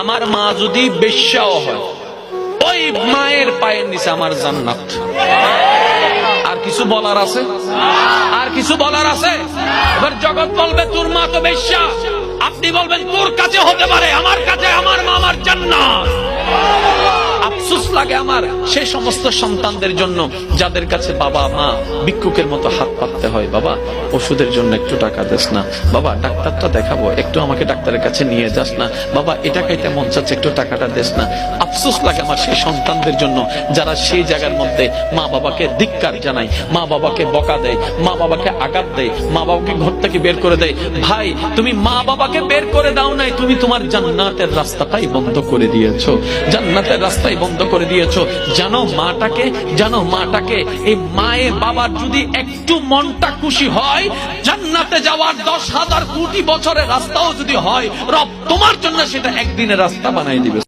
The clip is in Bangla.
আমার মা যদি বেশ্যাও হয়, ওই মায়ের পায়ের নিচে আমার জান্নাত। আর কিছু বলার আছে? আর কিছু বলার আছে? এবার জগৎ বলবে, তোর মা তো বেশ্যা। আপনি বলবেন, তোর কাছে হতে পারে, আমার কাছে, আমার আফসোস লাগে আমার। সেই সমস্ত সন্তানদের জন্য যাদের কাছে বাবা, মা ভিক্ষুকের মতো হাত পাততে হয়। বাবা, ওষুধের জন্য একটু টাকা দেস না। বাবা, ডাক্তারটা দেখাবো। একটু আমাকে ডাক্তারের কাছে নিয়ে যাস না। বাবা, এটা খাইতে মন চাচ্ছে, একটু টাকাটা দেস না। আফসোস লাগে আমার সেই সন্তানদের জন্য যারা সেই জায়গার মধ্যে মা বাবাকে ধিক্কার জানায়, মা বাবাকে বকা দেয়, মা বাবাকে আঘাত দেয়, মা বাবাকে ঘর থেকে বের করে দেয়। ভাই, তুমি মা বাবাকে বের করে দাও নাই, তুমি তোমার জান্নাতের রাস্তাটাই বন্ধ করে দিয়েছ। জান্নাতের রাস্তাই বন্ধ করে দিয়েছ। জানো মাটাকে? জানো মাটাকে? এই মায়ের বাবার যদি একটু মনটা খুশি হয়, জান্নাতে যাওয়ার দশ হাজার কোটি বছরের রাস্তাও যদি হয়, রব তোমার জন্য সেটা একদিনের রাস্তা বানাই দিবে।